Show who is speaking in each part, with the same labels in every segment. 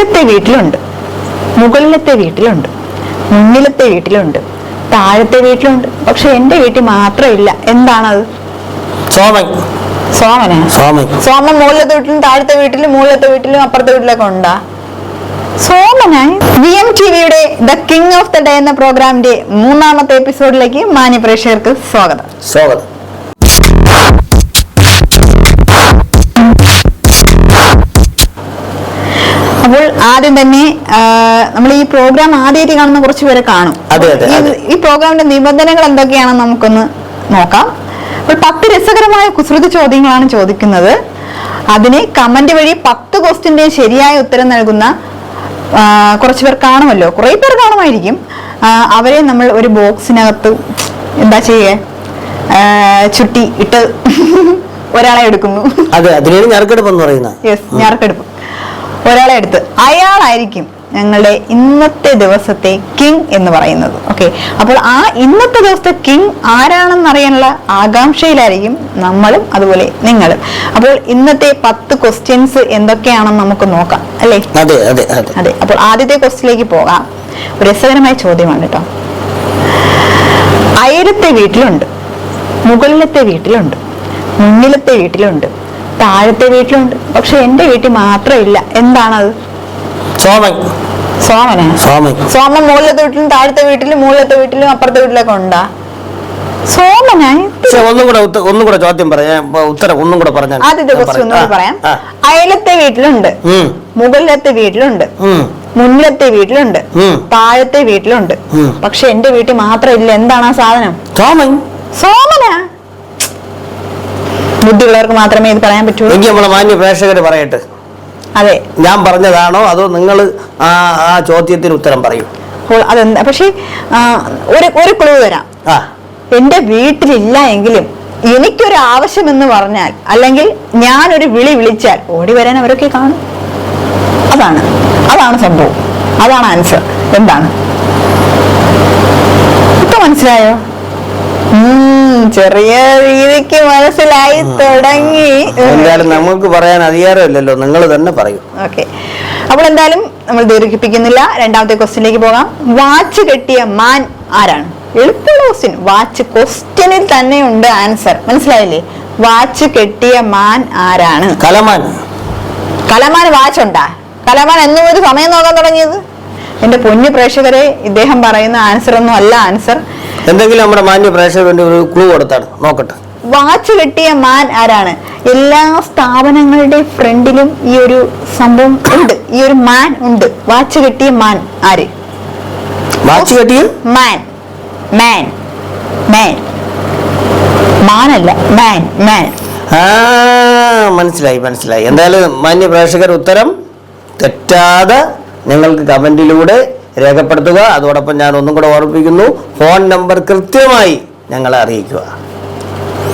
Speaker 1: അയലത്തെ വീട്ടിലുണ്ട്. മുകളിലത്തെ വീട്ടിലുണ്ട്. മുന്നിലത്തെ വീട്ടിലുണ്ട്. താഴത്തെ വീട്ടിലുണ്ട്. പക്ഷെ എന്റെ വീട്ടിൽ മാത്രം ഇല്ല എന്താണത്?
Speaker 2: സോമൻ
Speaker 1: സോമനാ
Speaker 2: സോമൻ
Speaker 1: സോമൻ മുകളിലത്തെ വീട്ടിലും താഴത്തെ വീട്ടിലും മുകളിലത്തെ വീട്ടിലും അപ്പുറത്തെ വീട്ടിലൊക്കെ ഉണ്ടാ? സോമനായി വി എം ടി വിയുടെ the king of the day എന്ന പ്രോഗ്രാമിന്റെ മൂന്നാമത്തെ എപ്പിസോഡിലേക്ക് മാന്യ പ്രേക്ഷകർക്ക് സ്വാഗതം.
Speaker 2: സ്വാഗതം.
Speaker 1: അപ്പോൾ ആദ്യം തന്നെ നമ്മൾ ഈ പ്രോഗ്രാം ആദ്യമായിട്ട് കാണുന്ന കുറച്ച് പേരെ കാണും. ഈ- പ്രോഗ്രാമിന്റെ നിബന്ധനകൾ എന്തൊക്കെയാണെന്ന് നമുക്കൊന്ന് നോക്കാം. അപ്പോൾ പത്ത് രസകരമായ കുസൃതി ചോദ്യങ്ങളാണ് ചോദിക്കുന്നത്. അതിന് കമന്റ് വഴി പത്ത് ക്വസ്റ്റിന്റെ ശരിയായ ഉത്തരം നൽകുന്ന കുറച്ച് പേർ കാണുമല്ലോ. കുറെ പേർ കാണുമായിരിക്കും. അവരെ നമ്മൾ ഒരു ബോക്സിനകത്ത് എന്താ ചെയ്യേ? ചുറ്റി ചുട്ടി ഇട്ട് ഒരാളെ എടുക്കുന്നു.
Speaker 2: അതെ അതിനാണ് ഞാർക്കെടുപ്പ് എന്ന് പറയുന്നത്
Speaker 1: യെസ് ഞാർക്കെടുപ്പ് ഒരാളെ എടുത്ത്. അയാളായിരിക്കും ഞങ്ങളുടെ ഇന്നത്തെ ദിവസത്തെ കിങ് എന്ന് പറയുന്നത്. ഓക്കെ അപ്പോൾ ആ ഇന്നത്തെ ദിവസത്തെ കിങ് ആരാണെന്ന് അറിയാനുള്ള ആകാംക്ഷയിലായിരിക്കും നമ്മളും അതുപോലെ നിങ്ങളും. അപ്പോൾ ഇന്നത്തെ പത്ത് ക്വസ്റ്റ്യൻസ് എന്തൊക്കെയാണെന്ന് നമുക്ക് നോക്കാം അല്ലേ?
Speaker 2: അതെ അതെ അതെ.
Speaker 1: അപ്പോൾ ആദ്യത്തെ ക്വസ്റ്റിലേക്ക് പോകാം. ഒരു രസകരമായ ചോദ്യമാണ് കേട്ടോ. അയലത്തെ വീട്ടിലുണ്ട് മുകളിലത്തെ വീട്ടിലുണ്ട് മുന്നിലത്തെ വീട്ടിലുണ്ട് താഴത്തെ വീട്ടിലുണ്ട്. പക്ഷെ എന്റെ വീട്ടിൽ മാത്രം ഇല്ല എന്താണത്?
Speaker 2: സോമൻ
Speaker 1: സോമനെ
Speaker 2: സോമൻ
Speaker 1: സോമൻ മുകളിലത്തെ വീട്ടിലും താഴത്തെ വീട്ടിലും മുകളിലത്തെ വീട്ടിലും അപ്പുറത്തെ വീട്ടിലൊക്കെ ഉണ്ടാ? സോമനായി
Speaker 2: ഒന്നും കൂടെ ഒന്നും കൂടെ ചോദ്യം പറയാം. ഉത്തരം ഒന്നും കൂടെ പറഞ്ഞാൽ
Speaker 1: ആദ്യത്തെ ക്വസ്റ്റ്യൻ ഒന്നുകൂടി പറയാം. അയലത്തെ വീട്ടിലുണ്ട്. മുകളിലത്തെ വീട്ടിലുണ്ട്. മുന്നിലത്തെ വീട്ടിലുണ്ട്. താഴത്തെ വീട്ടിലുണ്ട്. പക്ഷെ എന്റെ വീട്ടിൽ മാത്രം ഇല്ല എന്താണ് ആ സാധനം?
Speaker 2: സോമൻ
Speaker 1: സോമനാ ബുദ്ധിയുള്ളവർക്ക് മാത്രമേ ഇത് പറയാൻ പറ്റുള്ളൂ.
Speaker 2: നമ്മളെ മാന്യ പ്രേക്ഷകർ പറയട്ടെ.
Speaker 1: അതെ.
Speaker 2: ഞാൻ പറഞ്ഞതാണോ അതോ നിങ്ങൾ ആ ആ ചോദ്യത്തിന് ഉത്തരം പറയൂ?
Speaker 1: അപ്പോൾ അതെന്താ പക്ഷേ ഒരു ഒരു ക്ലൂ തരാം.
Speaker 2: എന്റെ
Speaker 1: എന്റെ വീട്ടിലില്ല എങ്കിലും എനിക്കൊരു ആവശ്യം എന്ന് പറഞ്ഞാൽ അല്ലെങ്കിൽ ഞാൻ ഒരു വിളി വിളിച്ചാൽ ഓടി വരാൻ അവരൊക്കെ കാണും. അതാണ്. അതാണ് സംഭവം. അതാണ് ആൻസർ എന്താണ്? ഇപ്പൊ മനസ്സിലായോ? ഉം, ചെറിയ രീതിക്ക് മനസ്സിലായി തുടങ്ങി.
Speaker 2: എന്തായാലും നമുക്ക് പറയാൻ അധികാരമില്ലല്ലോ. നിങ്ങൾ തന്നെ പറയും.
Speaker 1: ഓക്കെ. അപ്പോൾ എന്തായാലും നമ്മൾ ദീർഘിപ്പിക്കുന്നില്ല. രണ്ടാമത്തെ ക്വസ്റ്റ്യനിലേക്ക് പോകാം. വാച്ച് കെട്ടിയ മാൻ ആരാണ്? എളുപ്പമുള്ള ക്വസ്റ്റ്യൻ. വാച്ച് ക്വസ്റ്റ്യനിൽ തന്നെ ഉണ്ട് ആൻസർ. മനസ്സിലായില്ലേ? വാച്ച് കെട്ടിയ മാൻ ആരാണ്?
Speaker 2: കലമാൻ.
Speaker 1: കലമാൻ വാച്ച് ഉണ്ടാ കലമാൻ എന്നും ഒരു സമയം നോക്കാൻ തുടങ്ങിയത്? എന്റെ പൊന്നു പ്രേക്ഷകരെ ഇദ്ദേഹം പറയുന്ന ആൻസർ ഒന്നും അല്ല ആൻസർ.
Speaker 2: എന്തെങ്കിലും നമ്മുടെ മാന്യ പ്രേക്ഷകർ വേണ്ടി ഒരു ക്ലൂ കൊടുത്താണ്. നോക്കട്ടെ.
Speaker 1: വാച്ച് കെട്ടിയ മാൻ ആരാണ്? എല്ലാ സ്ഥാപനങ്ങളുടെ ഫ്രണ്ടിലും ഈ ഒരു സംഭവം ഉണ്ട്. ഈ ഒരു മാൻ ഉണ്ട്. വാച്ച് കെട്ടിയ മാൻ ആര്?
Speaker 2: വാച്ച് കെട്ടിയ?
Speaker 1: മാൻ. മാൻ. മാൻ. മാനല്ല. മാൻ. മാൻ.
Speaker 2: ആ മനസ്സിലായി മനസ്സിലായി. എന്തായാലും മാന്യ പ്രേക്ഷകർ ഉത്തരം തെറ്റാതെ നിങ്ങൾക്ക് കമന്റിലൂടെ രേഖപ്പെടുത്തുക. അതോടൊപ്പം ഞാൻ ഒന്നും കൂടെ ഓർമ്മിപ്പിക്കുന്നു. ഫോൺ നമ്പർ കൃത്യമായി ഞങ്ങളെ അറിയിക്കുക.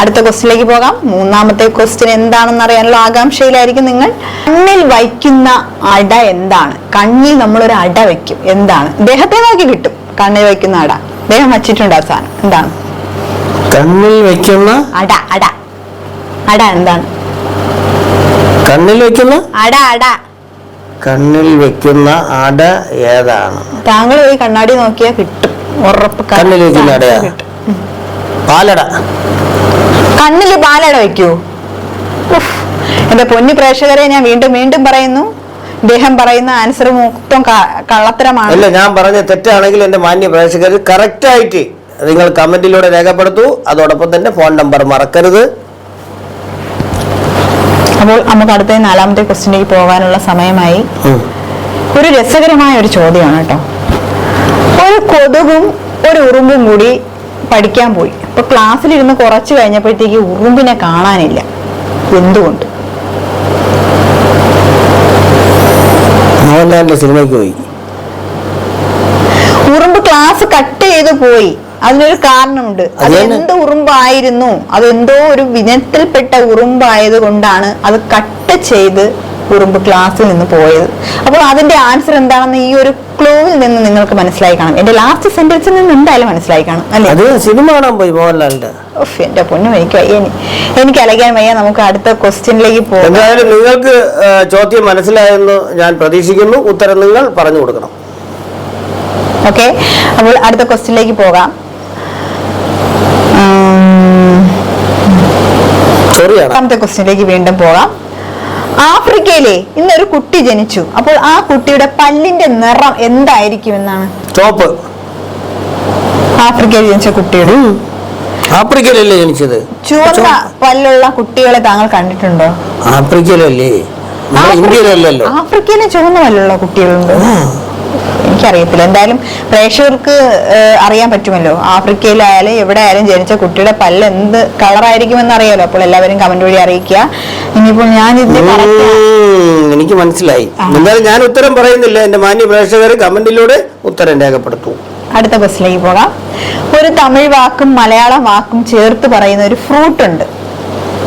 Speaker 1: അടുത്ത ക്വസ്റ്റിലേക്ക് പോകാം. മൂന്നാമത്തെ ക്വസ്റ്റ്യൻ എന്താണെന്ന് അറിയാനുള്ള ആകാംക്ഷയിലായിരിക്കും നിങ്ങൾ. കണ്ണിൽ വയ്ക്കുന്ന അട എന്താണ്? കണ്ണിൽ നമ്മൾ ഒരു അട വെക്കും എന്താണ്? ദേഹത്തെ നോക്കി കിട്ടും. കണ്ണിൽ വയ്ക്കുന്ന അട. ദേഹം വച്ചിട്ടുണ്ട് ആ സാധനം. എന്താണ്?
Speaker 2: കണ്ണിൽ വെക്കുന്ന
Speaker 1: അട അട. അട എന്താണ്?
Speaker 2: കണ്ണിൽ വെക്കുന്ന
Speaker 1: അട അട.
Speaker 2: കണ്ണിൽ വെക്കുന്ന അട ഏതാണ്?
Speaker 1: താങ്കൾ ഈ കണ്ണാടി നോക്കിയാൽ കിട്ടും. ഉറപ്പ്
Speaker 2: കണ്ണിൽ വെക്കുന്ന അടയാ? പാലട.
Speaker 1: കണ്ണിൽ പാലട വെക്കൂ. എന്റെ പൊന്നു പ്രേക്ഷകരെ ഞാൻ വീണ്ടും വീണ്ടും പറയുന്നു. ഇദ്ദേഹം പറയുന്ന ആൻസർ മൊത്തം കള്ളത്തരമാണ്.
Speaker 2: അല്ല ഞാൻ പറഞ്ഞ തെറ്റാണെങ്കിൽ എന്റെ മാന്യ പ്രേക്ഷകർ കറക്റ്റ് ആയിട്ട് നിങ്ങൾ കമന്റിലൂടെ രേഖപ്പെടുത്തൂ. അതോടൊപ്പം തന്നെ ഫോൺ നമ്പർ മറക്കരുത്.
Speaker 1: അപ്പോൾ നമുക്ക് അടുത്ത നാലാമത്തെ ക്വസ്റ്റിലേക്ക് പോകാനുള്ള സമയമായി. ഒരു രസകരമായ ഒരു ചോദ്യമാണ് കേട്ടോ. ഒരു കൊതുകും ഒരു ഉറുമ്പും കൂടി പഠിക്കാൻ പോയി. അപ്പൊ ക്ലാസ്സിലിരുന്ന് കുറച്ച് കഴിഞ്ഞപ്പോഴത്തേക്ക് ഉറുമ്പിനെ കാണാനില്ല. എന്തുകൊണ്ട്?
Speaker 2: സിനിമയ്ക്ക് പോയി.
Speaker 1: ഉറുമ്പ് ക്ലാസ് കട്ട് ചെയ്ത് പോയി. അതിനൊരു കാരണമുണ്ട്. അത് എന്ത് ഉറുമ്പായിരുന്നു? അത് എന്തോ ഒരു വിനത്തിൽപ്പെട്ട ഉറുമ്പായത് കൊണ്ടാണ് അത് കട്ട് ചെയ്ത് ഉറുമ്പ് ക്ലാസ്സിൽ നിന്ന് പോയത്. അപ്പോൾ അതിന്റെ ആൻസർ എന്താണെന്ന് ഈ ഒരു ക്ലൂവിൽ നിന്ന് നിങ്ങൾക്ക് മനസ്സിലായി കാണും. എന്റെ ലാസ്റ്റ് സെന്റൻസിൽ നിന്ന് എന്തായാലും മനസ്സിലായി കാണും അല്ലേ?
Speaker 2: അത് സിനിമ കാണാൻ പോയി മോഹൻലാലിന്റെ
Speaker 1: ഉഫ്, എന്റെ പൊന്നും എനിക്ക് വയ്യ എനിക്ക് അലയ്ക്കാൻ വയ്യ. നമുക്ക് അടുത്ത ക്വസ്റ്റ്യനിലേക്ക് പോകാം.
Speaker 2: എന്തായാലും നിങ്ങൾക്ക് ചോദ്യം മനസ്സിലായെന്ന് ഞാൻ പ്രതീക്ഷിക്കുന്നു. ഉത്തരം നിങ്ങൾ പറഞ്ഞു കൊടുക്കണം.
Speaker 1: ഓക്കെ അപ്പോൾ അടുത്ത ക്വസ്റ്റ്യനിലേക്ക് പോകാം.
Speaker 2: സോറിയാണ്
Speaker 1: രണ്ടാമത്തെ ക്വസ്റ്റ്യനിലേക്ക് വീണ്ടും പോകാം. ആഫ്രിക്കയിലെ ഇന്നൊരു കുട്ടി ജനിച്ചു. അപ്പോൾ ആ കുട്ടിയുടെ പല്ലിന്റെ നിറം എന്തായിരിക്കും എന്നാണ്?
Speaker 2: ചോപ്പ്
Speaker 1: ആഫ്രിക്കയിൽ ജനിച്ച കുട്ടിയുടെ.
Speaker 2: ആഫ്രിക്കയിലല്ലേ ജനിച്ചത്?
Speaker 1: ചുവന്ന പല്ലുള്ള കുട്ടികളെ താങ്കൾ കണ്ടിട്ടുണ്ടോ?
Speaker 2: ആഫ്രിക്കയിലല്ലേ? ഇന്ത്യയിലല്ലല്ലോ.
Speaker 1: ആഫ്രിക്കയിലെ ചുവന്ന പല്ലുള്ള കുട്ടികളുണ്ട്. എനിക്കറിയത്തില്ല. എന്തായാലും പ്രേക്ഷകർക്ക് അറിയാൻ പറ്റുമല്ലോ. ആഫ്രിക്കയിലായാലും എവിടെ ആയാലും ജനിച്ച കുട്ടിയുടെ പല്ല് എന്ത് കളറായിരിക്കുമെന്ന് അറിയാലോ. അപ്പോൾ എല്ലാവരും കമന്റ് വഴി അറിയിക്കുക. ഇനിയിപ്പോൾ ഞാൻ ഇതിന്റെ
Speaker 2: എനിക്ക് മനസ്സിലായി. എന്തായാലും ഞാൻ ഉത്തരം പറയുന്നില്ല. എന്റെ മാന്യ പ്രേക്ഷകർ കമന്റിലൂടെ ഉത്തരം രേഖപ്പെടുത്തു.
Speaker 1: അടുത്ത ബസ്സിലേക്ക് പോകാം. ഒരു തമിഴ് വാക്കും മലയാളം വാക്കും ചേർത്ത് പറയുന്ന ഒരു ഫ്രൂട്ട് ഉണ്ട്.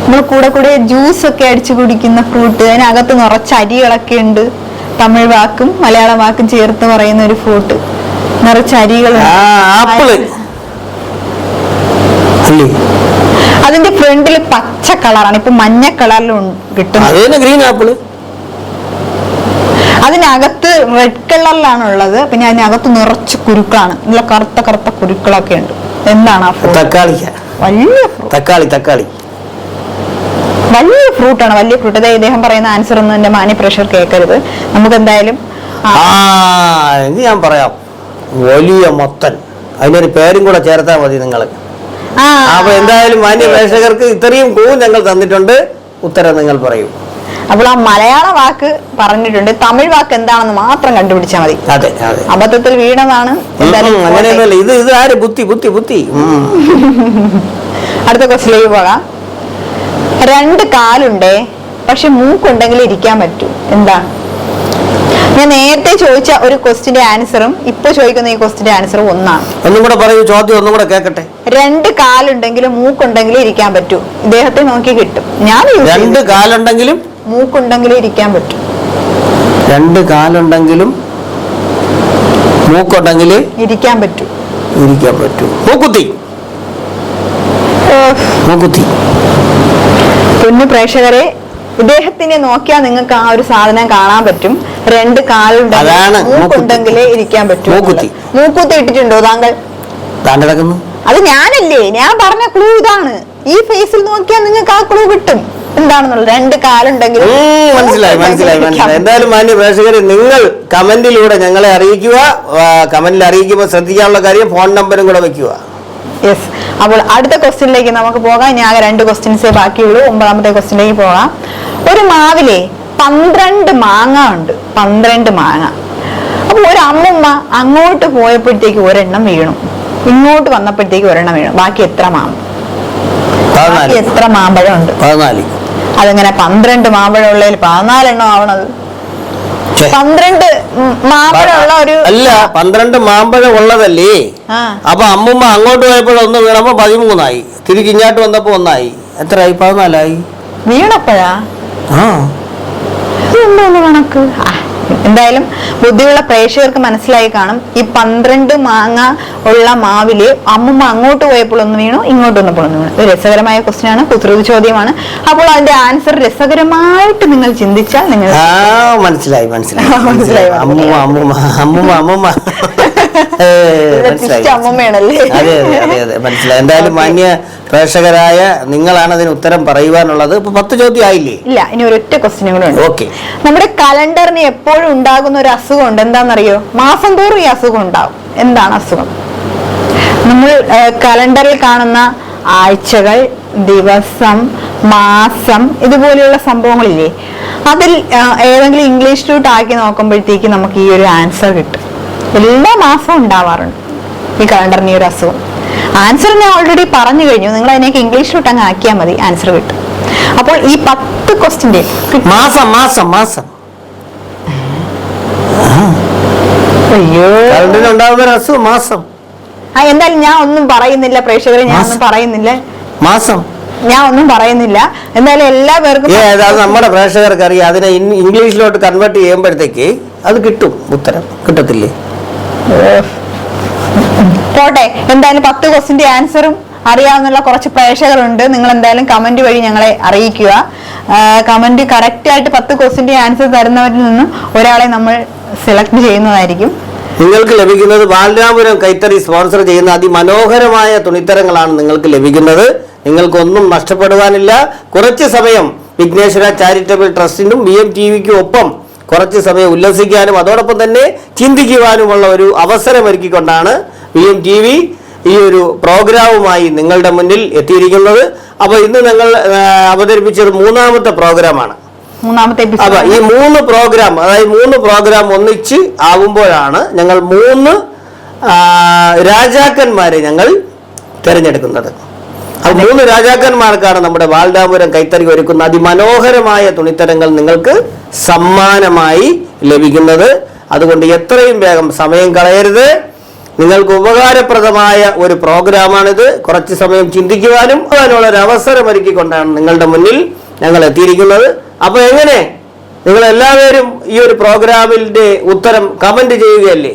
Speaker 1: നമ്മൾ കൂടെ കൂടെ ജ്യൂസ് ഒക്കെ അടിച്ചു കുടിക്കുന്ന ഫ്രൂട്ട് അതിനകത്ത് നിറച്ച് അരികളൊക്കെ ഉണ്ട്. തമിഴ് വാക്കും മലയാള വാക്കും ചേർത്ത് പറയുന്ന ഒരു ഫ്രൂട്ട് നിറച്ച്
Speaker 2: അരികൾ
Speaker 1: അതിന്റെ ഫ്രണ്ടിൽ പച്ച കളറാണ്. ഇപ്പൊ മഞ്ഞ കളറിലും കിട്ടും
Speaker 2: ഗ്രീൻ ആപ്പിൾ.
Speaker 1: അതിനകത്ത് റെഡ് കളറിലാണ് ഉള്ളത് പിന്നെ അതിനകത്ത് നിറച്ച് കുരുക്കളാണ്. നല്ല കറുത്ത കറുത്ത കുരുക്കളൊക്കെ ഉണ്ട്. എന്താണ് ആ
Speaker 2: തക്കാളിക്ക.
Speaker 1: വലിയ
Speaker 2: തക്കാളി തക്കാളി.
Speaker 1: വലിയ ഫ്രൂട്ടാണ് വലിയ ഫ്രൂട്ട് അതായത് ഇദ്ദേഹം പറയുന്ന ആൻസർ ഒന്നും എന്റെ മാനി പ്രഷർ കേൾക്കരുത്. നമുക്ക് എന്തായാലും
Speaker 2: ഞാൻ പറയാം. വലിയ മൊത്തൻ. അതിനൊരു പേരും കൂടെ ചേർത്താൽ മതി നിങ്ങൾ അപ്പൊ എന്തായാലും മാന്യ പ്രേക്ഷകർക്ക് ഇത്രയും കൂ ഞങ്ങൾ തന്നിട്ടുണ്ട്. ഉത്തരം നിങ്ങൾ പറയൂ.
Speaker 1: അപ്പോൾ ആ മലയാള വാക്ക് പറഞ്ഞിട്ടുണ്ട്. തമിഴ് വാക്ക് എന്താണെന്ന് മാത്രം കണ്ടുപിടിച്ചാൽ മതി.
Speaker 2: അതെ അതെ.
Speaker 1: അബദ്ധത്തിൽ വീണതാണ്.
Speaker 2: ഇത് ഇത് ആര്? ബുദ്ധി ബുദ്ധി ബുദ്ധി.
Speaker 1: അടുത്ത ക്വസ്റ്റിലേക്ക് പോകാം. രണ്ട് കാലുണ്ടേ പക്ഷെ മൂക്കുണ്ടെങ്കിൽ ഇരിക്കാൻ പറ്റൂ. എന്താ? ഞാൻ നേരത്തെ ചോദിച്ച ഒരു ക്വസ്റ്റിന്റെ ആൻസറും ഇപ്പൊ ചോദിക്കുന്ന ഈ ക്വസ്റ്റിന്റെ ആൻസറും ഒന്നാണ്.
Speaker 2: ഒന്നും കൂടെ പറയൂ ചോദ്യം ഒന്നും കൂടെ കേക്കട്ടെ
Speaker 1: രണ്ട് കാലുണ്ടെങ്കിലും മൂക്കുണ്ടെങ്കിലും ഇരിക്കാൻ പറ്റൂ. ഇദ്ദേഹത്തെ നോക്കി കിട്ടും. ഞാൻ
Speaker 2: രണ്ട്. കാലുണ്ടെങ്കിലും
Speaker 1: മൂക്കുണ്ടെങ്കിലും ഇരിക്കാൻ പറ്റൂ.
Speaker 2: രണ്ട് കാലുണ്ടെങ്കിലും മൂക്കുണ്ടെങ്കിൽ
Speaker 1: ഇരിക്കാൻ പറ്റൂ.
Speaker 2: ഇരിക്കാൻ പറ്റൂ. മൂക്കുത്തി. മൂക്കുത്തി.
Speaker 1: കുഞ്ഞു പ്രേക്ഷകരെ ഇദ്ദേഹത്തിനെ നോക്കിയാൽ നിങ്ങൾക്ക് ആ ഒരു സാധനം കാണാൻ പറ്റും. രണ്ട് കാലുണ്ടെങ്കിൽ മൂക്കുണ്ടെങ്കിലേ ഇരിക്കാൻ പറ്റും
Speaker 2: മൂക്കുത്തി.
Speaker 1: ഇട്ടിട്ടുണ്ടോ താങ്കൾ? അത് ഞാനല്ലേ? ഞാൻ പറഞ്ഞ ക്ലൂ ഇതാണ്. ഈ ഫേസിൽ നോക്കിയാൽ നിങ്ങൾക്ക് ആ ക്ലൂ കിട്ടും. എന്താണെന്നുള്ളത്? രണ്ട് കാലുണ്ടെങ്കിൽ
Speaker 2: മനസ്സിലായി മനസ്സിലായി മനസ്സിലായി. എന്തായാലും മാന്യ പ്രേക്ഷകർ നിങ്ങൾ കമന്റിലൂടെ ഞങ്ങളെ അറിയിക്കുക. കമന്റിൽ അറിയിക്കുമ്പോൾ ശ്രദ്ധിക്കാനുള്ള കാര്യം ഫോൺ നമ്പറും കൂടെ വെക്കുക.
Speaker 1: യെസ് അപ്പോൾ അടുത്ത ക്വസ്റ്റ്യനിലേക്ക് നമുക്ക് പോകാം. ഇനി ആകെ രണ്ട് ക്വസ്റ്റ്യൻസേ ബാക്കിയുള്ളൂ. ഒമ്പതാമത്തെ ക്വസ്റ്റ്യനിലേക്ക് പോകാം. ഒരു മാവിലെ പന്ത്രണ്ട് മാങ്ങ ഉണ്ട്. പന്ത്രണ്ട് മാങ്ങ. അപ്പൊ ഒരു അമ്മുമ്മ അങ്ങോട്ട് പോയപ്പോഴത്തേക്ക് ഒരെണ്ണം വീണു. ഇങ്ങോട്ട് വന്നപ്പോഴത്തേക്ക് ഒരെണ്ണം വീണു. ബാക്കി എത്ര മാമ്പ ബാക്കി എത്ര മാമ്പഴം ഉണ്ട്? അതെങ്ങനെ പന്ത്രണ്ട് മാമ്പഴം ഉള്ളതിൽ പതിനാലെണ്ണം ആവണത്. പന്ത്രണ്ട് മാമ്പഴമുള്ള ഒരു
Speaker 2: അല്ല പന്ത്രണ്ട് മാമ്പഴം ഉള്ളതല്ലേ? അപ്പൊ അമ്മുമ്മ അങ്ങോട്ട് പോയപ്പോൾ ഒന്ന് വീണപ്പോ പതിമൂന്നായി. തിരിച്ച് ഇങ്ങോട്ട് വന്നപ്പോ ഒന്നായി. എത്രയായി? പതിനാലായി?
Speaker 1: വീണപ്പോഴാ?
Speaker 2: ആ.
Speaker 1: ഇതെന്തോന്ന് കണക്ക്? ആ, എന്തായാലും ബുദ്ധിയുള്ള പ്രേക്ഷകർക്ക് മനസ്സിലായി കാണും. ഈ പന്ത്രണ്ട് മാങ്ങ ഉള്ള മാവിൽ അമ്മുമ്മ അങ്ങോട്ട് പോയപ്പോൾ ഒന്ന് വീണു ഇങ്ങോട്ട് ഒന്ന് പോകുന്നു വീണു ഇത് രസകരമായ ക്വസ്റ്റ്യൻ ആണ് കുസൃതി ചോദ്യമാണ്. അപ്പോൾ അതിന്റെ ആൻസർ രസകരമായിട്ട് നിങ്ങൾ ചിന്തിച്ചാൽ നിങ്ങൾ
Speaker 2: മനസ്സിലായി മനസ്സിലായി.
Speaker 1: മനസ്സിലായി,
Speaker 2: അമ്മ അമ്മുമ്മ അമ്മുമ്മ അമ്മുമ്മ അമ്മുമ്മ. ഏ,
Speaker 1: ഇവിടെ
Speaker 2: മനസ്സിലായി? അതെ അതെ അതെ മനസ്സിലായി. എന്തായാലും മാന്യ പ്രേക്ഷകരായ നിങ്ങളാണ് അതിന് ഉത്തരം പറയുവാനുള്ളത്. ഇപ്പൊ പത്ത് ചോദ്യം ആയില്ലേ?
Speaker 1: ഇല്ല ഇനി ഒരൊറ്റ ക്വസ്റ്റ്യൻ കൂടെ ഉണ്ട്.
Speaker 2: ഓക്കെ
Speaker 1: നമ്മുടെ കലണ്ടറിന് എപ്പോഴും ഉണ്ടാകുന്ന ഒരു അസുഖം ഉണ്ട് എന്താണെന്നറിയോ? മാസം തോറും ഈ അസുഖം ഉണ്ടാവും. എന്താണ് അസുഖം? നമ്മൾ കലണ്ടറിൽ കാണുന്ന ആഴ്ചകൾ ദിവസം മാസം ഇതുപോലെയുള്ള സംഭവങ്ങളില്ലേ? അതിൽ ഏതെങ്കിലും ഇംഗ്ലീഷ് റൂട്ട് ആക്കി നോക്കുമ്പോഴത്തേക്ക് നമുക്ക് ഈ ഒരു ആൻസർ കിട്ടും. എല്ലാ മാസവും ഉണ്ടാവാറുണ്ട്. ഈ കലണ്ടറിന് ഈ ഒരു അസുഖം. ആൻസർ ഞാൻ ഓൾറെഡി പറഞ്ഞു കഴിഞ്ഞു. നിങ്ങൾ അതിനേക്ക് ഇംഗ്ലീഷിലോട്ട് അങ്ങ് ആക്കിയാൽ മതി. ആൻസർ കിട്ടും. അപ്പോൾ ഈ പത്ത് ക്വസ്റ്റിന്റെ
Speaker 2: മാസം മാസം മാസം.
Speaker 1: അയ്യോ.
Speaker 2: അസുഖം മാസം.
Speaker 1: ആ എന്തായാലും ഞാൻ ഒന്നും പറയുന്നില്ല. പ്രേക്ഷകരെ ഞാൻ ഒന്നും പറയുന്നില്ല.
Speaker 2: മാസം.
Speaker 1: ഞാൻ ഒന്നും പറയുന്നില്ല. എന്തായാലും എല്ലാ പേർക്കും
Speaker 2: നമ്മുടെ പ്രേക്ഷകർക്ക് അറിയാം അതിനെ ഇംഗ്ലീഷിലോട്ട് കൺവേർട്ട് ചെയ്യുമ്പോഴത്തേക്ക് അത് കിട്ടും. ഉത്തരം. കിട്ടത്തില്ലേ?
Speaker 1: പോട്ടെ എന്തായാലും പത്ത് ക്വസ്റ്റിന്റെ ആൻസറും അറിയാവുന്ന കുറച്ച് പ്രേക്ഷകരുണ്ട്. നിങ്ങൾ എന്തായാലും കമന്റ് വഴി ഞങ്ങളെ അറിയിക്കുക. കമന്റ് കറക്റ്റ് ആയിട്ട് പത്ത് ക്വസ്റ്റിന്റെ ആൻസർ തരുന്നവരിൽ നിന്നും ഒരാളെ നമ്മൾ സെലക്ട് ചെയ്യുന്നതായിരിക്കും.
Speaker 2: നിങ്ങൾക്ക് ലഭിക്കുന്നത് ബാലരാപുരം കൈത്തറി സ്പോൺസർ ചെയ്യുന്ന അതിമനോഹരമായ തുണിത്തരങ്ങളാണ് നിങ്ങൾക്ക് ലഭിക്കുന്നത്. നിങ്ങൾക്കൊന്നും നഷ്ടപ്പെടുവാനില്ല. കുറച്ച് സമയം വിഘ്നേശ്വര ചാരിറ്റബിൾ ട്രസ്റ്റിനും ബി എം ടി വിക്കും ഒപ്പം കുറച്ച് സമയം ഉല്ലസിക്കാനും അതോടൊപ്പം തന്നെ ചിന്തിക്കുവാനുമുള്ള ഒരു അവസരമൊരുക്കിക്കൊണ്ടാണ് പി എം ടി വി ഈ ഒരു പ്രോഗ്രാമുമായി നിങ്ങളുടെ മുന്നിൽ എത്തിയിരിക്കുന്നത്. അപ്പോൾ ഇന്ന് ഞങ്ങൾ അവതരിപ്പിച്ചത് മൂന്നാമത്തെ പ്രോഗ്രാമാണ്.
Speaker 1: മൂന്നാമത്തെ
Speaker 2: അപ്പൊ ഈ മൂന്ന് പ്രോഗ്രാം അതായത് മൂന്ന് പ്രോഗ്രാം ഒന്നിച്ച് ആവുമ്പോഴാണ് ഞങ്ങൾ മൂന്ന് രാജാക്കന്മാരെ ഞങ്ങൾ തിരഞ്ഞെടുക്കുന്നത്. അപ്പൊ മൂന്ന് രാജാക്കന്മാർക്കാണ് നമ്മുടെ വാൽഡാപുരം കൈത്തറി ഒരുക്കുന്ന അതിമനോഹരമായ തുണിത്തരങ്ങൾ നിങ്ങൾക്ക് സമ്മാനമായി ലഭിക്കുന്നത്. അതുകൊണ്ട് എത്രയും വേഗം സമയം കളയരുത്. നിങ്ങൾക്ക് ഉപകാരപ്രദമായ ഒരു പ്രോഗ്രാമാണിത്. കുറച്ച് സമയം ചിന്തിക്കുവാനും അതിനുള്ള ഒരു അവസരം ഒരുക്കിക്കൊണ്ടാണ് നിങ്ങളുടെ മുന്നിൽ ഞങ്ങൾ എത്തിയിരിക്കുന്നത്. അപ്പൊ എങ്ങനെ? നിങ്ങൾ എല്ലാവരും ഈ ഒരു പ്രോഗ്രാമിന്റെ ഉത്തരം കമന്റ് ചെയ്യുകയല്ലേ?